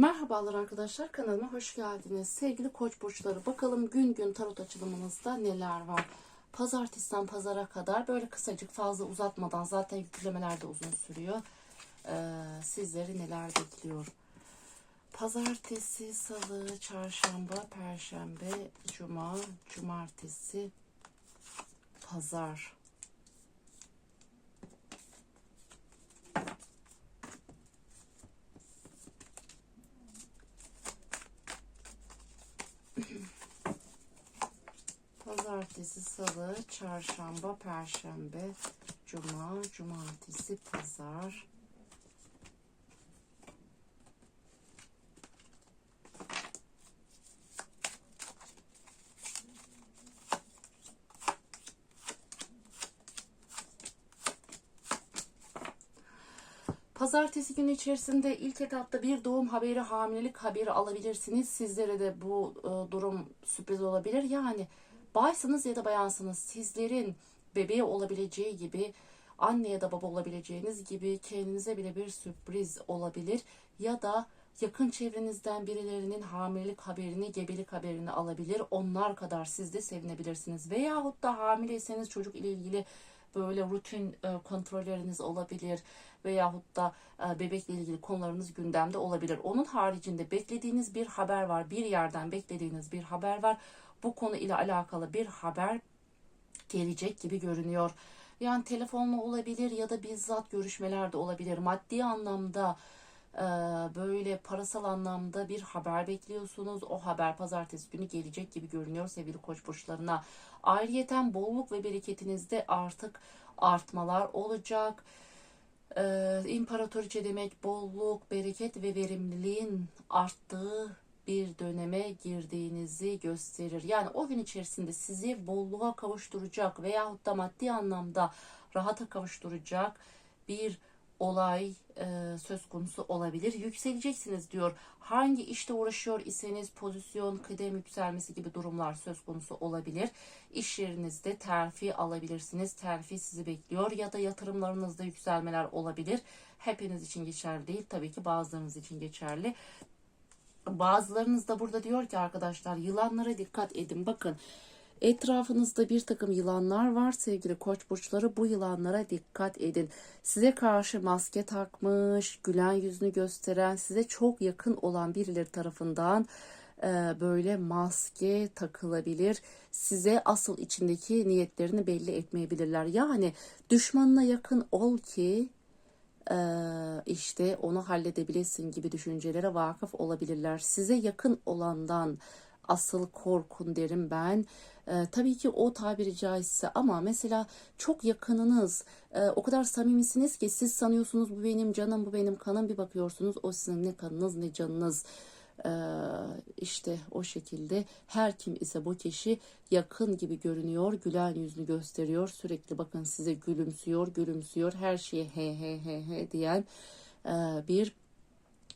Merhabalar arkadaşlar kanalıma hoş geldiniz. Sevgili koç burçları bakalım gün gün tarot açılımınızda neler var. Pazartesiden pazara kadar böyle kısacık fazla uzatmadan zaten yüklemeler de uzun sürüyor. Ee, sizleri neler bekliyor. Pazartesi, salı, çarşamba, perşembe, cuma, cumartesi, pazar. Pazartesi, salı, çarşamba, perşembe, cuma, cumartesi, pazar. Pazartesi günü içerisinde ilk etapta bir doğum haberi, hamilelik haberi alabilirsiniz. Sizlere de bu e, durum sürpriz olabilir. Yani baysınız ya da bayansınız sizlerin bebeği olabileceği gibi anne ya da baba olabileceğiniz gibi kendinize bile bir sürpriz olabilir. Ya da yakın çevrenizden birilerinin hamilelik haberini, gebelik haberini alabilir. Onlar kadar siz de sevinebilirsiniz. Veyahut da hamileyseniz çocuk ile ilgili böyle rutin e, kontrolleriniz olabilir veyahut da e, bebekle ilgili konularınız gündemde olabilir. Onun haricinde beklediğiniz bir haber var. Bir yerden beklediğiniz bir haber var. Bu konu ile alakalı bir haber gelecek gibi görünüyor. Yani telefonla olabilir ya da bizzat görüşmeler de olabilir. Maddi anlamda böyle parasal anlamda bir haber bekliyorsunuz. O haber pazartesi günü gelecek gibi görünüyor sevgili koç burçlarına. Ayrıyeten bolluk ve bereketinizde artık artmalar olacak. Ee, demek bolluk, bereket ve verimliliğin arttığı bir döneme girdiğinizi gösterir. Yani o gün içerisinde sizi bolluğa kavuşturacak veyahut da maddi anlamda rahata kavuşturacak bir olay e, söz konusu olabilir. Yükseleceksiniz diyor. Hangi işte uğraşıyor iseniz pozisyon, kıdem yükselmesi gibi durumlar söz konusu olabilir. İş yerinizde terfi alabilirsiniz. Terfi sizi bekliyor ya da yatırımlarınızda yükselmeler olabilir. Hepiniz için geçerli değil. Tabii ki bazılarınız için geçerli. Bazılarınız da burada diyor ki arkadaşlar yılanlara dikkat edin. Bakın Etrafınızda bir takım yılanlar var sevgili koç burçları. Bu yılanlara dikkat edin. Size karşı maske takmış, gülen yüzünü gösteren, size çok yakın olan birileri tarafından e, böyle maske takılabilir. Size asıl içindeki niyetlerini belli etmeyebilirler. Yani düşmanına yakın ol ki e, işte onu halledebilesin gibi düşüncelere vakıf olabilirler. Size yakın olandan asıl korkun derim ben. E, tabii ki o tabiri caizse ama mesela çok yakınınız e, o kadar samimisiniz ki siz sanıyorsunuz bu benim canım bu benim kanım bir bakıyorsunuz o sizin ne kanınız ne canınız. Ee, işte o şekilde her kim ise bu kişi yakın gibi görünüyor gülen yüzünü gösteriyor sürekli bakın size gülümsüyor gülümsüyor her şeye he he he he diyen e, bir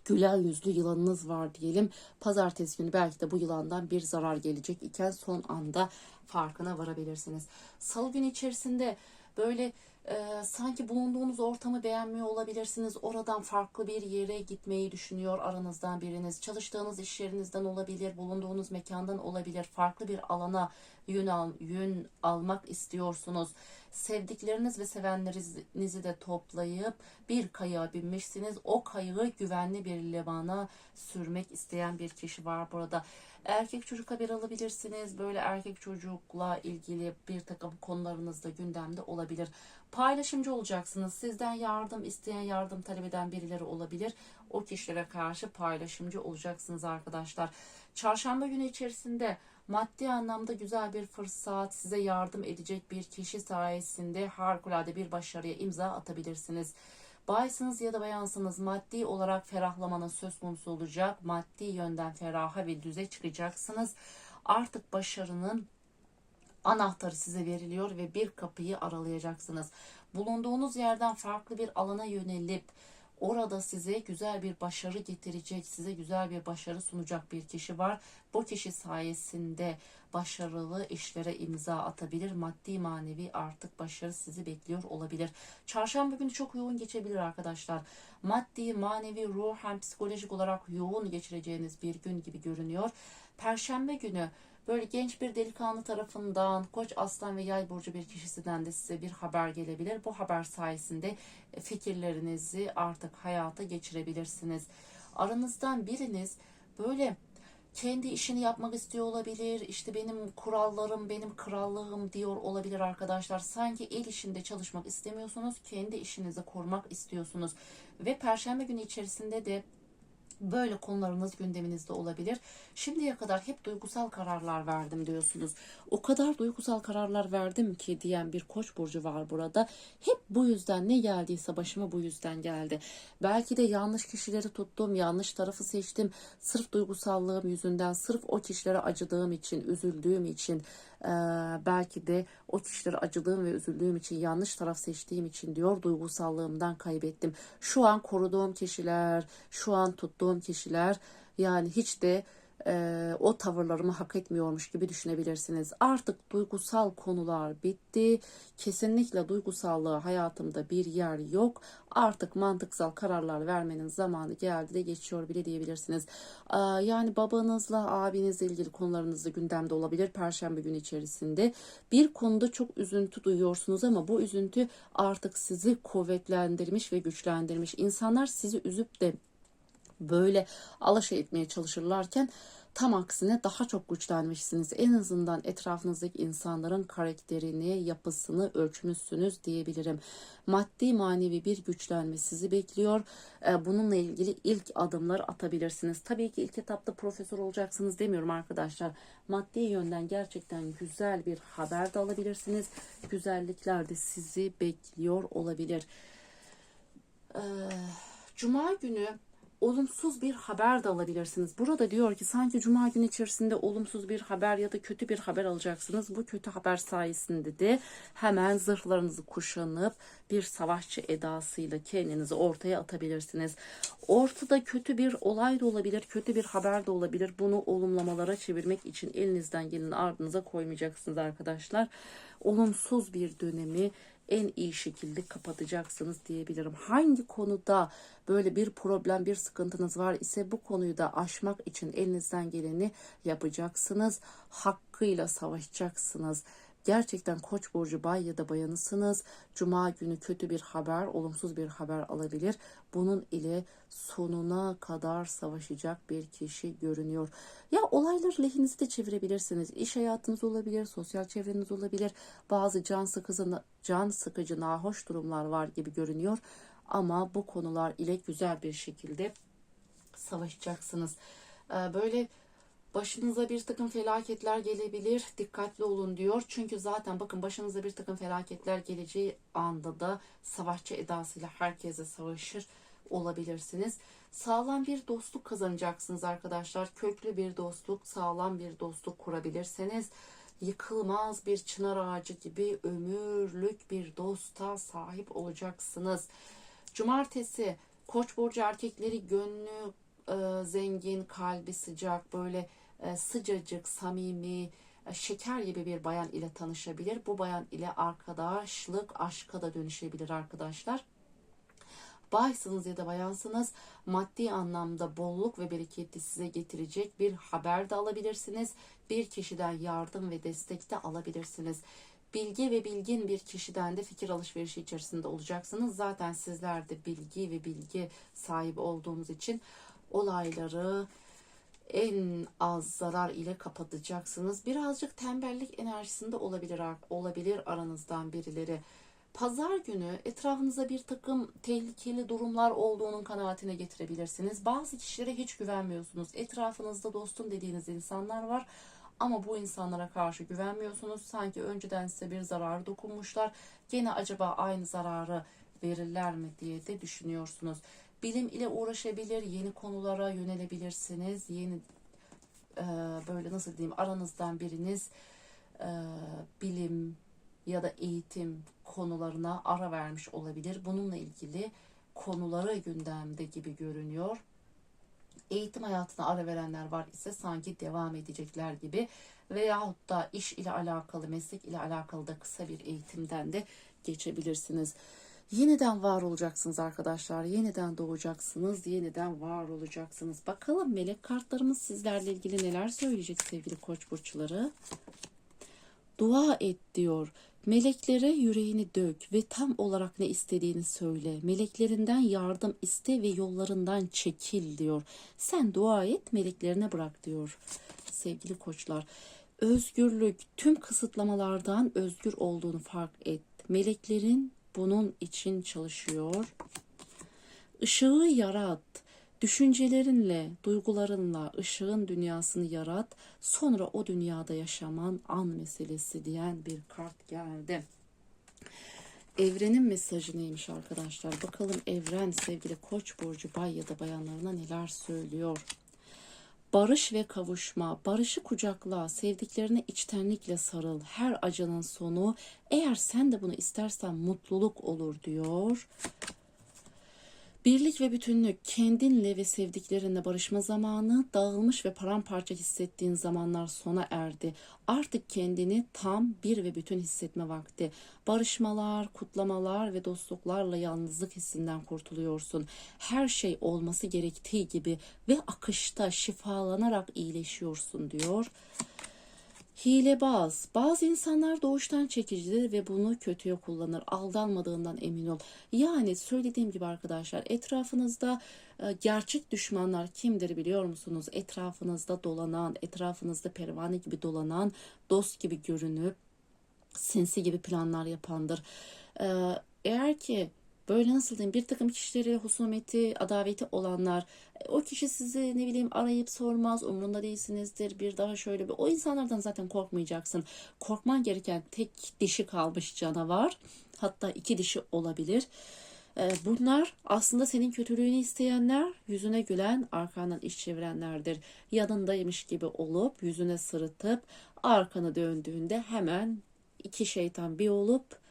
güler yüzlü yılanınız var diyelim. Pazartesi günü belki de bu yılandan bir zarar gelecek iken son anda farkına varabilirsiniz. Salı günü içerisinde böyle e, sanki bulunduğunuz ortamı beğenmiyor olabilirsiniz. Oradan farklı bir yere gitmeyi düşünüyor aranızdan biriniz. Çalıştığınız iş yerinizden olabilir, bulunduğunuz mekandan olabilir. Farklı bir alana yön, al, yön almak istiyorsunuz. Sevdikleriniz ve sevenlerinizi de toplayıp bir kayığa binmişsiniz. O kayığı güvenli bir limana sürmek isteyen bir kişi var burada. Erkek çocuk haber alabilirsiniz. Böyle erkek çocukla ilgili bir takım konularınız da gündemde olabilir. Paylaşımcı olacaksınız. Sizden yardım isteyen, yardım talep eden birileri olabilir. O kişilere karşı paylaşımcı olacaksınız arkadaşlar. Çarşamba günü içerisinde maddi anlamda güzel bir fırsat, size yardım edecek bir kişi sayesinde harikulade bir başarıya imza atabilirsiniz. Baysınız ya da bayansınız maddi olarak ferahlamanın söz konusu olacak. Maddi yönden feraha ve düze çıkacaksınız. Artık başarının anahtarı size veriliyor ve bir kapıyı aralayacaksınız. Bulunduğunuz yerden farklı bir alana yönelip Orada size güzel bir başarı getirecek, size güzel bir başarı sunacak bir kişi var. Bu kişi sayesinde başarılı işlere imza atabilir. Maddi manevi artık başarı sizi bekliyor olabilir. Çarşamba günü çok yoğun geçebilir arkadaşlar. Maddi, manevi, ruhen, psikolojik olarak yoğun geçireceğiniz bir gün gibi görünüyor. Perşembe günü böyle genç bir delikanlı tarafından Koç, Aslan ve Yay burcu bir kişisinden de size bir haber gelebilir. Bu haber sayesinde fikirlerinizi artık hayata geçirebilirsiniz. Aranızdan biriniz böyle kendi işini yapmak istiyor olabilir. İşte benim kurallarım, benim krallığım diyor olabilir arkadaşlar. Sanki el işinde çalışmak istemiyorsunuz. Kendi işinizi kurmak istiyorsunuz. Ve perşembe günü içerisinde de Böyle konularınız gündeminizde olabilir. Şimdiye kadar hep duygusal kararlar verdim diyorsunuz. O kadar duygusal kararlar verdim ki diyen bir koç burcu var burada. Hep bu yüzden ne geldiyse başıma bu yüzden geldi. Belki de yanlış kişileri tuttum, yanlış tarafı seçtim. Sırf duygusallığım yüzünden, sırf o kişilere acıdığım için, üzüldüğüm için, ee, belki de o kişilere acıdığım ve üzüldüğüm için yanlış taraf seçtiğim için diyor duygusallığımdan kaybettim. Şu an koruduğum kişiler, şu an tuttuğum kişiler yani hiç de e, o tavırlarımı hak etmiyormuş gibi düşünebilirsiniz. Artık duygusal konular bitti. Kesinlikle duygusallığa hayatımda bir yer yok. Artık mantıksal kararlar vermenin zamanı geldi de geçiyor bile diyebilirsiniz. Ee, yani babanızla, abinizle ilgili konularınız da gündemde olabilir Perşembe günü içerisinde. Bir konuda çok üzüntü duyuyorsunuz ama bu üzüntü artık sizi kuvvetlendirmiş ve güçlendirmiş. İnsanlar sizi üzüp de böyle alaşa etmeye çalışırlarken tam aksine daha çok güçlenmişsiniz. En azından etrafınızdaki insanların karakterini, yapısını ölçmüşsünüz diyebilirim. Maddi manevi bir güçlenme sizi bekliyor. Ee, bununla ilgili ilk adımlar atabilirsiniz. Tabii ki ilk etapta profesör olacaksınız demiyorum arkadaşlar. Maddi yönden gerçekten güzel bir haber de alabilirsiniz. Güzellikler de sizi bekliyor olabilir. Ee, Cuma günü olumsuz bir haber de alabilirsiniz. Burada diyor ki sanki cuma günü içerisinde olumsuz bir haber ya da kötü bir haber alacaksınız. Bu kötü haber sayesinde de hemen zırhlarınızı kuşanıp bir savaşçı edasıyla kendinizi ortaya atabilirsiniz. Ortada kötü bir olay da olabilir, kötü bir haber de olabilir. Bunu olumlamalara çevirmek için elinizden geleni ardınıza koymayacaksınız arkadaşlar. Olumsuz bir dönemi en iyi şekilde kapatacaksınız diyebilirim. Hangi konuda böyle bir problem, bir sıkıntınız var ise bu konuyu da aşmak için elinizden geleni yapacaksınız. Hakkıyla savaşacaksınız. Gerçekten Koç burcu bay ya da bayanısınız. Cuma günü kötü bir haber, olumsuz bir haber alabilir. Bunun ile sonuna kadar savaşacak bir kişi görünüyor. Ya olayları lehinizi de çevirebilirsiniz. İş hayatınız olabilir, sosyal çevreniz olabilir. Bazı can sıkıcı, can sıkıcı nahoş durumlar var gibi görünüyor. Ama bu konular ile güzel bir şekilde savaşacaksınız. Ee, böyle başınıza bir takım felaketler gelebilir. Dikkatli olun diyor. Çünkü zaten bakın başınıza bir takım felaketler geleceği anda da savaşçı edasıyla herkese savaşır olabilirsiniz. Sağlam bir dostluk kazanacaksınız arkadaşlar. Köklü bir dostluk, sağlam bir dostluk kurabilirseniz yıkılmaz bir çınar ağacı gibi ömürlük bir dosta sahip olacaksınız. Cumartesi Koç burcu erkekleri gönlü e, zengin, kalbi sıcak, böyle sıcacık, samimi, e, şeker gibi bir bayan ile tanışabilir. Bu bayan ile arkadaşlık, aşka da dönüşebilir arkadaşlar. Baysınız ya da bayansınız maddi anlamda bolluk ve bereketi size getirecek bir haber de alabilirsiniz. Bir kişiden yardım ve destek de alabilirsiniz. Bilgi ve bilgin bir kişiden de fikir alışverişi içerisinde olacaksınız. Zaten sizler de bilgi ve bilgi sahibi olduğunuz için olayları en az zarar ile kapatacaksınız. Birazcık tembellik enerjisinde olabilir olabilir aranızdan birileri. Pazar günü etrafınıza bir takım tehlikeli durumlar olduğunun kanaatine getirebilirsiniz. Bazı kişilere hiç güvenmiyorsunuz. Etrafınızda dostum dediğiniz insanlar var. Ama bu insanlara karşı güvenmiyorsunuz. Sanki önceden size bir zarar dokunmuşlar. Gene acaba aynı zararı verirler mi diye de düşünüyorsunuz. Bilim ile uğraşabilir, yeni konulara yönelebilirsiniz. Yeni e, böyle nasıl diyeyim aranızdan biriniz e, bilim ya da eğitim konularına ara vermiş olabilir. Bununla ilgili konuları gündemde gibi görünüyor. Eğitim hayatına ara verenler var ise sanki devam edecekler gibi veyahut da iş ile alakalı, meslek ile alakalı da kısa bir eğitimden de geçebilirsiniz. Yeniden var olacaksınız arkadaşlar. Yeniden doğacaksınız. Yeniden var olacaksınız. Bakalım melek kartlarımız sizlerle ilgili neler söyleyecek sevgili koç burçları. Dua et diyor. Meleklere yüreğini dök ve tam olarak ne istediğini söyle. Meleklerinden yardım iste ve yollarından çekil diyor. Sen dua et, meleklerine bırak diyor. Sevgili koçlar, özgürlük tüm kısıtlamalardan özgür olduğunu fark et. Meleklerin bunun için çalışıyor. Işığı yarat. Düşüncelerinle, duygularınla ışığın dünyasını yarat. Sonra o dünyada yaşaman an meselesi diyen bir kart geldi. Evrenin mesajı neymiş arkadaşlar? Bakalım evren sevgili Koç burcu bay ya da bayanlarına neler söylüyor? Barış ve kavuşma, barışı kucakla, sevdiklerine içtenlikle sarıl. Her acının sonu, eğer sen de bunu istersen mutluluk olur diyor. Birlik ve bütünlük, kendinle ve sevdiklerinle barışma zamanı, dağılmış ve paramparça hissettiğin zamanlar sona erdi. Artık kendini tam bir ve bütün hissetme vakti. Barışmalar, kutlamalar ve dostluklarla yalnızlık hissinden kurtuluyorsun. Her şey olması gerektiği gibi ve akışta şifalanarak iyileşiyorsun diyor. Hilebaz. Bazı insanlar doğuştan çekicidir ve bunu kötüye kullanır. Aldanmadığından emin ol. Yani söylediğim gibi arkadaşlar etrafınızda e, gerçek düşmanlar kimdir biliyor musunuz? Etrafınızda dolanan, etrafınızda pervane gibi dolanan, dost gibi görünüp sinsi gibi planlar yapandır. Ee, eğer ki böyle nasıl diyeyim bir takım kişileri husumeti, adaveti olanlar o kişi sizi ne bileyim arayıp sormaz, umrunda değilsinizdir. Bir daha şöyle bir o insanlardan zaten korkmayacaksın. Korkman gereken tek dişi kalmış canavar. Hatta iki dişi olabilir. Ee, Bunlar aslında senin kötülüğünü isteyenler, yüzüne gülen, arkandan iş çevirenlerdir. Yanındaymış gibi olup, yüzüne sırıtıp, arkanı döndüğünde hemen iki şeytan bir olup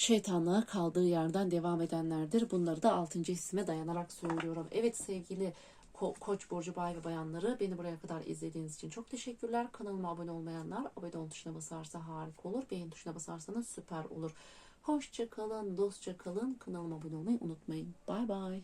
şeytanlığa kaldığı yerden devam edenlerdir. Bunları da 6. hissime dayanarak söylüyorum. Evet sevgili Ko- Koç burcu bay ve bayanları beni buraya kadar izlediğiniz için çok teşekkürler. Kanalıma abone olmayanlar abone ol tuşuna basarsa harika olur. Beğen tuşuna basarsanız süper olur. Hoşça kalın, dostça kalın. Kanalıma abone olmayı unutmayın. Bay bay.